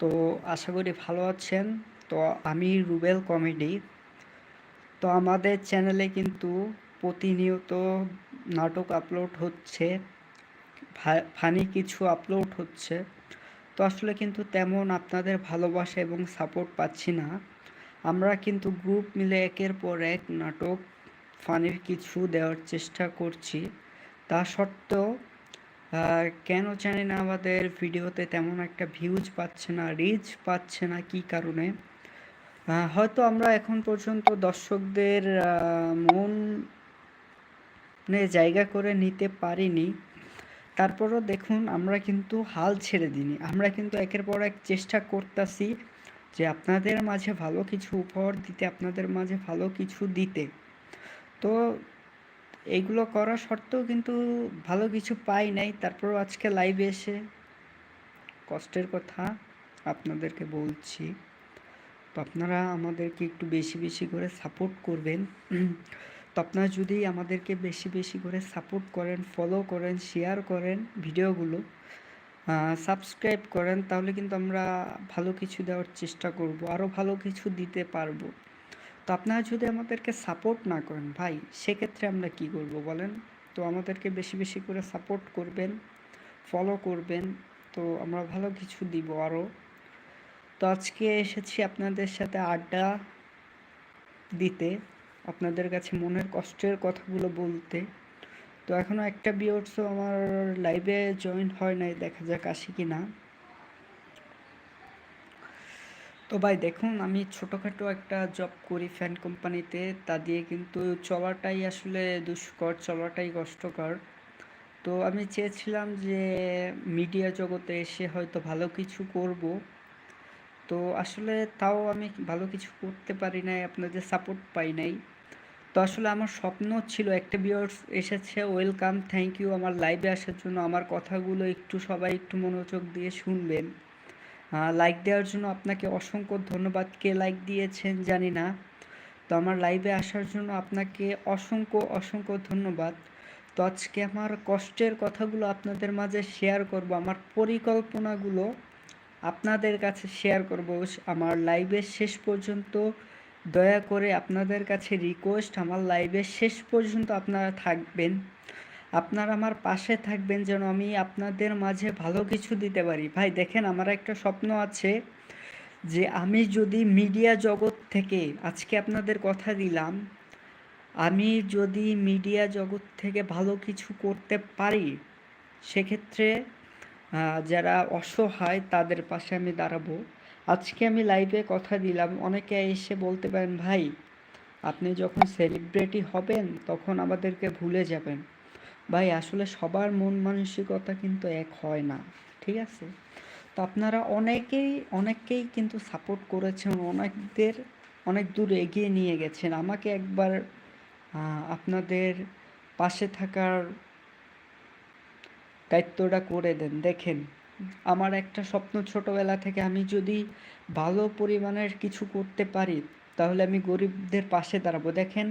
তো আশা করি ভালো আছেন। তো আমি রুবেল কমেডি। তো আমাদের চ্যানেলে কিন্তু প্রতিনিয়ত নাটক আপলোড হচ্ছে ফানি কিছু আপলোড হচ্ছে। তো আসলে কিন্তু তেমন আপনাদের ভালোবাসা এবং সাপোর্ট পাচ্ছি না। আমরা কিন্তু গ্রুপ মিলে একের পর এক নাটক ফানির কিছু দেওয়ার চেষ্টা করছি। তা সত্ত্বেও কেন জানি না আমাদের ভিডিওতে তেমন একটা ভিউজ পাচ্ছে না রিচ পাচ্ছে না কি কারণে? হয়তো আমরা এখন পর্যন্ত দর্শকদের মন জায়গা করে নিতে পারিনি। তারপরও দেখুন, আমরা কিন্তু হাল ছেড়ে দিনি আমরা কিন্তু একের পর এক চেষ্টা করতেছি যে আপনাদের মাঝে ভালো কিছু উপহার দিতে, আপনাদের মাঝে ভালো কিছু দিতে। তো এইগুলো করা সত্ত্বেও কিন্তু ভালো কিছু পাই নাই। তারপর আজকে লাইভে এসে কষ্টের কথা আপনাদেরকে বলছি। তো আপনারা আমাদেরকে একটু বেশি বেশি করে সাপোর্ট করবেন। তো আপনারা যদি আমাদেরকে বেশি বেশি করে সাপোর্ট করেন ফলো করেন শেয়ার করেন ভিডিওগুলো সাবস্ক্রাইব করেন, তাহলে কিন্তু আমরা ভালো কিছু দেওয়ার চেষ্টা করব আরও ভালো কিছু দিতে পারব। তো আপনারা যদি আমাদেরকে সাপোর্ট না করেন, ভাই, সেক্ষেত্রে আমরা কি করব বলেন? তো আমাদেরকে বেশি বেশি করে সাপোর্ট করবেন ফলো করবেন, তো আমরা ভালো কিছু দিব আরও তো আজকে এসেছি আপনাদের সাথে আড্ডা দিতে, আপনাদের কাছে মনের কষ্টের কথাগুলো বলতে। তো এখনও একটা বিয়র্সও আমার লাইভে জয়েন হয় নাই, দেখা যাক আসি কি না তো ভাই দেখুন, আমি ছোটোখাটো একটা জব করি ফ্যান কোম্পানিতে তা। দিয়ে কিন্তু চলাটাই আসলে দুষ্কর, চলাটাই কষ্টকর। তো আমি চেয়েছিলাম যে মিডিয়া জগতে এসে হয়তো ভালো কিছু করব। তো আসলে তাও আমি ভালো কিছু করতে পারি নাই, আপনাদের সাপোর্ট পাই নাই। তো আসলে আমার স্বপ্ন ছিল একটা বিয়ার্স এসেছে ওয়েলকাম থ্যাংক ইউ আমার লাইভে আসার জন্য। আমার কথাগুলো একটু সবাই একটু মনোযোগ দিয়ে শুনবেন। লাইক দেওয়ার জন্য আপনাকে অসংখ্য ধন্যবাদ। কে লাইক দিয়েছেন জানি না। তো আমার লাইভে আসার জন্য আপনাকে অসংখ্য অসংখ্য ধন্যবাদ। তো আজকে আমার কষ্টের কথাগুলো আপনাদের মাঝে শেয়ার করব। আমার পরিকল্পনাগুলো আপনাদের কাছে শেয়ার করব। আমার লাইভের শেষ পর্যন্ত দয়া করে আপনাদের কাছে রিকোয়েস্ট আমার লাইভের শেষ পর্যন্ত আপনারা থাকবেন। আপনারা আমার পাশে থাকবেন যেন আমি আপনাদের মাঝে ভালো কিছু দিতে পারি। ভাই, দেখেন আমার একটা স্বপ্ন আছে যে আমি যদি মিডিয়া জগৎ থেকে, আজকে আপনাদের কথা দিলাম, আমি যদি মিডিয়া জগৎ থেকে ভালো কিছু করতে পারি, সেক্ষেত্রে যারা অসহায় তাদের পাশে আমি দাঁড়াবো। আজকে আমি লাইভে কথা দিলাম, অনেকে এসে বলতে পারেন, ভাই, আপনি যখন সেলিব্রিটি হবেন, তখন আমাদেরকে ভুলে যাবেন। ভাই, আসলে সবার মন মানসিকতা কিন্তু এক হয় না, ঠিক আছে? তো আপনারা অনেকেই, অনেককেই কিন্তু সাপোর্ট করেছেন, অনেকদের, অনেক দূর এগিয়ে নিয়ে গেছেন। আমাকে একবার আপনাদের পাশে থাকার দায়িত্বটা করে দেন, দেখেন। আমার একটা স্বপ্ন ছোটোবেলা থেকে, আমি যদি ভালো পরিমাণের কিছু করতে পারি, তাহলে আমি গরিবদের পাশে দাঁড়াবো। দেখেন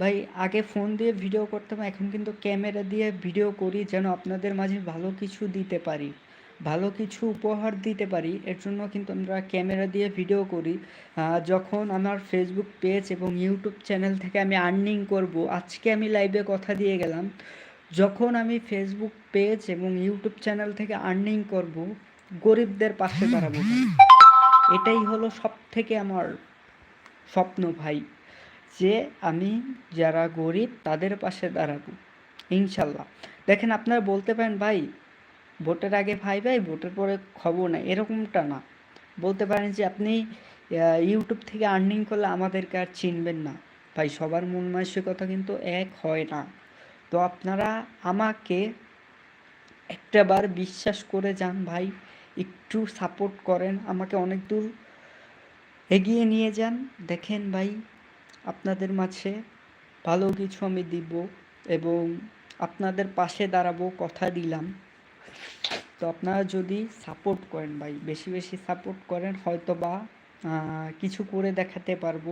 ভাই, আগে ফোন দিয়ে ভিডিও করতাম, এখন কিন্তু ক্যামেরা দিয়ে ভিডিও করি যেন আপনাদের মাঝে ভালো কিছু দিতে পারি। ভালো কিছু উপহার দিতে পারি, এর জন্য কিন্তু আমরা ক্যামেরা দিয়ে ভিডিও করি। যখন আমার ফেসবুক পেজ এবং ইউটিউব চ্যানেল থেকে আমি আর্নিং করব, আজকে আমি লাইভে কথা দিয়ে গেলাম। যখন আমি ফেসবুক পেজ এবং ইউটিউব চ্যানেল থেকে আর্নিং করব, গরিবদের পাশে দাঁড়াবো এটাই হলো সব থেকে আমার স্বপ্ন ভাই। যে আমি যারা গরিব, তাদের পাশে দাঁড়াবো। ইনশাল্লাহ। দেখেন, আপনারা বলতে পারেন, ভাই, ভোটের আগে ভাই ভাই, ভোটের পরে খবর নেই। এরকমটা না। বলতে পারেন যে, আপনি ইউটিউব থেকে আর্নিং করলে আমাদেরকে আর চিনবেন না। ভাই, সবার মন মানসিকতা কিন্তু এক হয় না। তো আপনারা আমাকে একটাবার বিশ্বাস করে যান, ভাই, একটু সাপোর্ট করেন। আমাকে অনেক দূর এগিয়ে নিয়ে যান। দেখেন, ভাই আপনাদের মাঝে ভালো কিছু আমি দিব এবং আপনাদের পাশে দাঁড়াবো, কথা দিলাম। তো আপনারা যদি সাপোর্ট করেন ভাই, বেশি বেশি সাপোর্ট করেন হয়তো বা কিছু করে দেখাতে পারব।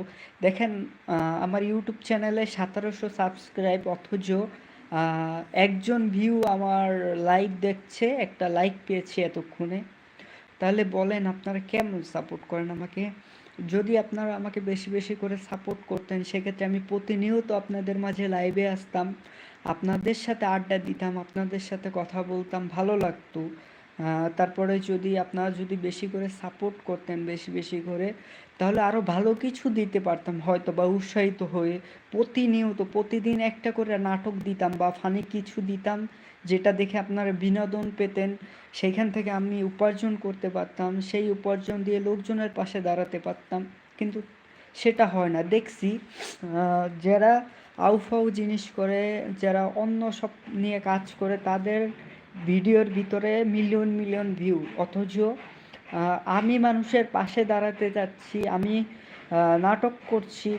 দেখেন আমার ইউটিউব চ্যানেলে সতেরোশো সাবস্ক্রাইব অথচ একজন ভিউ আমার লাইক দেখছে, একটা লাইক পেয়েছি এতক্ষণে। তাহলে বলেন, আপনারা কেমন সাপোর্ট করেন আমাকে? যদি আপনারা আমাকে বেশি বেশি করে সাপোর্ট করতেন, সেক্ষেত্রে আমি প্রতিনিয়ত আপনাদের মাঝে লাইভে আসতাম। আপনাদের সাথে আড্ডা দিতাম, আপনাদের সাথে কথা বলতাম, ভালো লাগতো। তারপরে যদি আপনারা যদি বেশি করে সাপোর্ট করতেন, বেশি বেশি করে, তাহলে আরও ভালো কিছু দিতে পারতাম। হয়তো বা উৎসাহিত হয়ে প্রতিনিয়ত, প্রতিদিন একটা করে নাটক দিতাম বা ফানি কিছু দিতাম, যেটা দেখে আপনারা বিনোদন পেতেন। সেইখান থেকে আমি উপার্জন করতে পারতাম, সেই উপার্জন দিয়ে লোকজনের পাশে দাঁড়াতে পারতাম। কিন্তু সেটা হয় না। দেখছি যারা আউফাউ জিনিস করে, যারা অন্য সব নিয়ে কাজ করে, তাদের ভিডিওর ভিতরে মিলিয়ন মিলিয়ন ভিউ। অথচ আমি মানুষের পাশে দাঁড়াতে যাচ্ছি, আমি নাটক করছি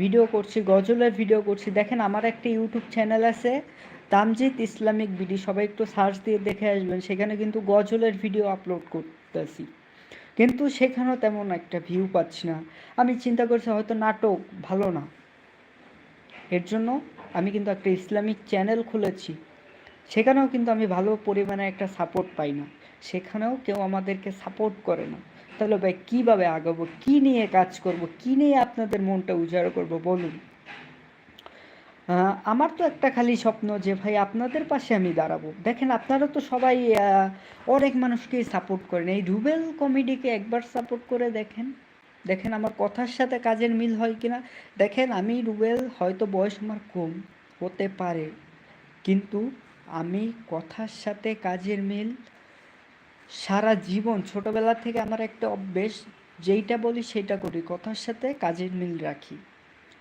ভিডিও করছি, গজলের ভিডিও করছি। দেখেন, আমার একটা ইউটিউব চ্যানেল আছে, তামজিদ ইসলামিক ভিডিও সবাই একটু সার্চ দিয়ে দেখে আসবেন, সেখানে কিন্তু গজলের ভিডিও আপলোড করতেছি। কিন্তু সেখানেও তেমন একটা ভিউ পাচ্ছি না। আমি চিন্তা করছি, হয়তো নাটক ভালো না। এর জন্য আমি কিন্তু একটা ইসলামিক চ্যানেল খুলেছি। সেখানেও কিন্তু আমি ভালো পরিমাণে একটা সাপোর্ট পাই না। সেখানেও কেউ আমাদেরকে সাপোর্ট করে না। তাহলে ভাই কীভাবে আগাবো? কী নিয়ে কাজ করব? কী নিয়ে আপনাদের মনটা উজাড় করব? বলুন। আমার তো একটা খালি স্বপ্ন যে ভাই আপনাদের পাশে আমি দাঁড়াবো। দেখেন আপনারা তো সবাই অনেক মানুষকেই সাপোর্ট করেন। এই রুবেল কমেডিকে একবার সাপোর্ট করে দেখেন। দেখেন আমার কথার সাথে কাজের মিল হয় কিনা। দেখেন আমি রুবেল হয়তো বয়স আমার কম, হতে পারে। কিন্তু আমি কথার সাথে কাজের মিল। সারা জীবন ছোটবেলা থেকে আমার একটা অভ্যেস, যেইটা বলি সেইটা করি, কথার সাথে কাজের মিল রাখি।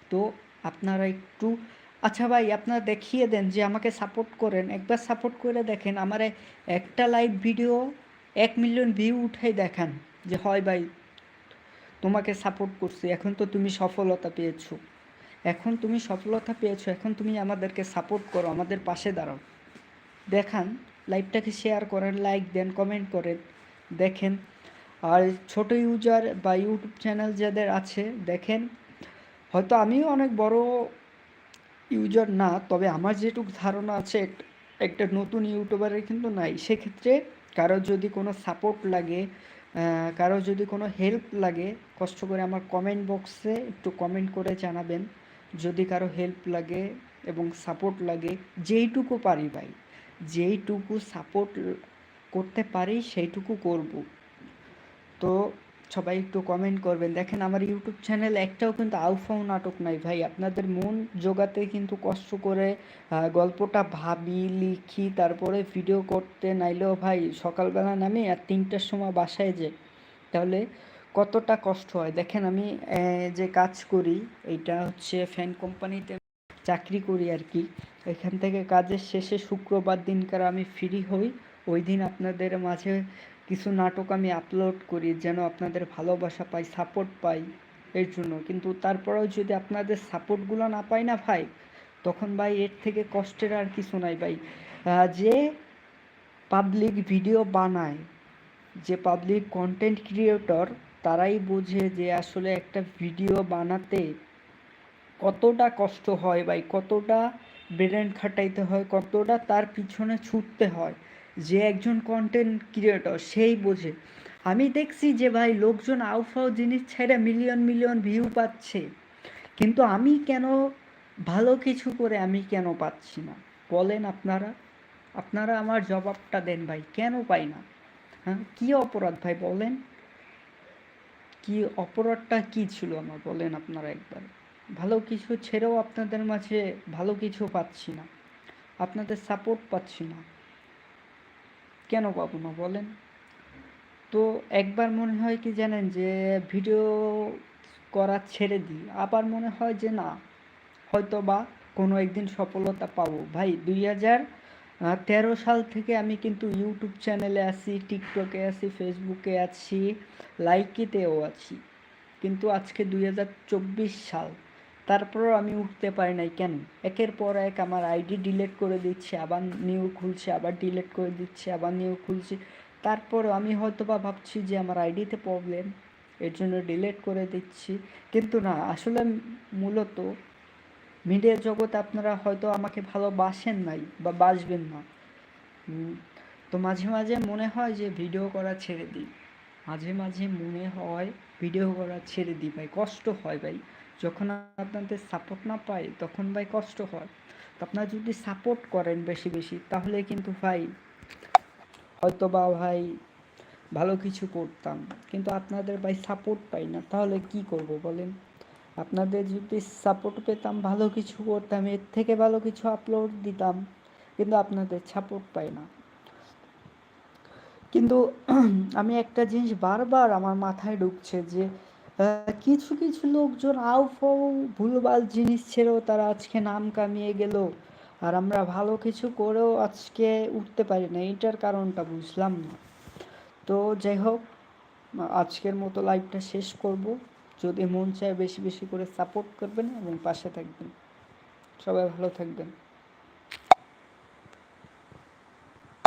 তো আপনারা একটু আচ্ছা ভাই, আপনারা দেখিয়ে দেন যে আমাকে সাপোর্ট করেন। একবার সাপোর্ট করে দেখেন, আমার একটা লাইভ ভিডিও এক মিলিয়ন ভিউ উঠাই দেখান যে, হয় ভাই, তোমাকে সাপোর্ট করছি, এখন তো তুমি সফলতা পেয়েছ। এখন তুমি সফলতা পেয়েছ, এখন তুমি আমাদেরকে সাপোর্ট করো, আমাদের পাশে দাঁড়াও। দেখান, লাইভটাকে শেয়ার করেন লাইক দেন কমেন্ট করেন, দেখেন। আর ছোট ইউজার বা ইউটিউব চ্যানেল যাদের আছে, দেখেন। হয়তো আমিও অনেক বড় ইউজার না, তবে আমার যেটুকু ধারণা আছে একটা নতুন ইউটিউবারের কিন্তু নাই। সেক্ষেত্রে কারও যদি কোনো সাপোর্ট লাগে কারও যদি কোনো হেল্প লাগে, কষ্ট করে আমার কমেন্ট বক্সে একটু কমেন্ট করে জানাবেন। যদি কারও হেল্প লাগে এবং সাপোর্ট লাগে, যেইটুকু পারি ভাই। যেইটুকু সাপোর্ট করতে পারি, সেইটুকু করব। তো সবাই একটু কমেন্ট করবেন। দেখেন আমার ইউটিউব চ্যানেল একটাও কিন্তু আউফাউ নাটক নাই ভাই। আপনাদের মন জোগাতে কিন্তু কষ্ট করে গল্পটা ভাবি, লিখি, তারপরে ভিডিও করতে নাইলেও ভাই সকালবেলা নামি আর তিনটার সময় বাসায় যে তাহলে কতটা কষ্ট হয়। দেখেন আমি যে কাজ করি, এইটা হচ্ছে ফ্যান কোম্পানিতে চাকরি করি আর কি। এখান থেকে কাজের শেষে শুক্রবার দিনকার আমি ফ্রি হই। ওই দিন আপনাদের মাঝে কিছু নাটক আমি আপলোড করি, যেন আপনাদের ভালোবাসা পাই সাপোর্ট পাই এর জন্য। কিন্তু তারপরেও যদি আপনাদের সাপোর্টগুলো না পাই না ভাই, তখন ভাই এর থেকে কষ্টের আর কিছু নাই ভাই। যে পাবলিক ভিডিও বানায়, যে পাবলিক কন্টেন্ট ক্রিয়েটর তারাই বোঝে যে আসলে একটা ভিডিও বানাতে কতটা কষ্ট হয় ভাই কতটা ব্রেন খাটাইতে হয়, কতটা তার পিছনে ছুটতে হয়, যে একজন কন্টেন্ট ক্রিয়েটর সেই বোঝে। আমি দেখছি যে ভাই লোকজন আউফাও জিনিস ছেড়ে মিলিয়ন মিলিয়ন ভিউ পাচ্ছে। কিন্তু আমি কেন ভালো কিছু করে আমি কেন পাচ্ছি না? বলেন আপনারা। আপনারা আমার জবাবটা দেন ভাই, কেন পাই না? হ্যাঁ কী অপরাধ ভাই বলেন? কি অপরাধটা কি ছিল আমার? বলেন আপনারা একবার। ভালো কিছু ছেড়েও আপনাদের মাঝে ভালো কিছু পাচ্ছি না। আপনাদের সাপোর্ট পাচ্ছি না। কেন পাবো না বলেন? তো একবার মনে হয় কি জানেন যে ভিডিও করা ছেড়ে দিই, আবার মনে হয় যে না হয়তো বা কোনো একদিন সফলতা পাবো। ভাই, দুই হাজার তেরো সাল থেকে আমি কিন্তু ইউটিউব চ্যানেলে আছি টিকটকে আছি ফেসবুকে আছি লাইকিতেও আছি। কিন্তু আজকে দুই হাজার চব্বিশ সাল তারপরেও আমি উঠতে পারি নাই কেন? একের পর এক আমার আইডি ডিলেট করে দিচ্ছে, আবার নিউ খুলছে, আবার ডিলেট করে দিচ্ছে, আবার নিউ খুলছে। তারপরও আমি হয়তো বা ভাবছি যে আমার আইডিতে প্রবলেম এর জন্য ডিলেট করে দিচ্ছি। কিন্তু না, আসলে মূলত মিডিয়া জগতে আপনারা হয়তো আমাকে ভালোবাসেন নাই বা বাসবেন না। তো মাঝে মাঝে মনে হয় যে ভিডিও করা ছেড়ে দিই। মাঝে মাঝে মনে হয় ভিডিও করা ছেড়ে দিই, ভাই। কষ্ট হয়, ভাই। যখন আপনাদের সাপোর্ট না পাই তখন ভাই কষ্ট হয়। তো আপনারা যদি সাপোর্ট করেন বেশি বেশি, তাহলে কিন্তু ভাই হয়তো বা ভাই ভালো কিছু করতাম। কিন্তু আপনাদের ভাই সাপোর্ট পাই না, তাহলে কি করব বলেন? আপনাদের যদি সাপোর্ট পেতাম, ভালো কিছু করতাম, এর থেকে ভালো কিছু আপলোড দিতাম, কিন্তু আপনাদের সাপোর্ট পাই না। কিন্তু আমি একটা জিনিস বারবার আমার মাথায় ঢুকছে যে কিছু কিছু লোকজন আউ ফাউ ভুলভাল জিনিস ছেড়েও তারা আজকে নাম কামিয়ে গেল। আর আমরা ভালো কিছু করেও আজকে উঠতে পারি না। এইটার কারণটা বুঝলাম না। তো যাই হোক, আজকের মতো লাইভটা শেষ করব। যদি মন চায় বেশি বেশি করে সাপোর্ট করবেন এবং পাশে থাকবেন। সবাই ভালো থাকবেন।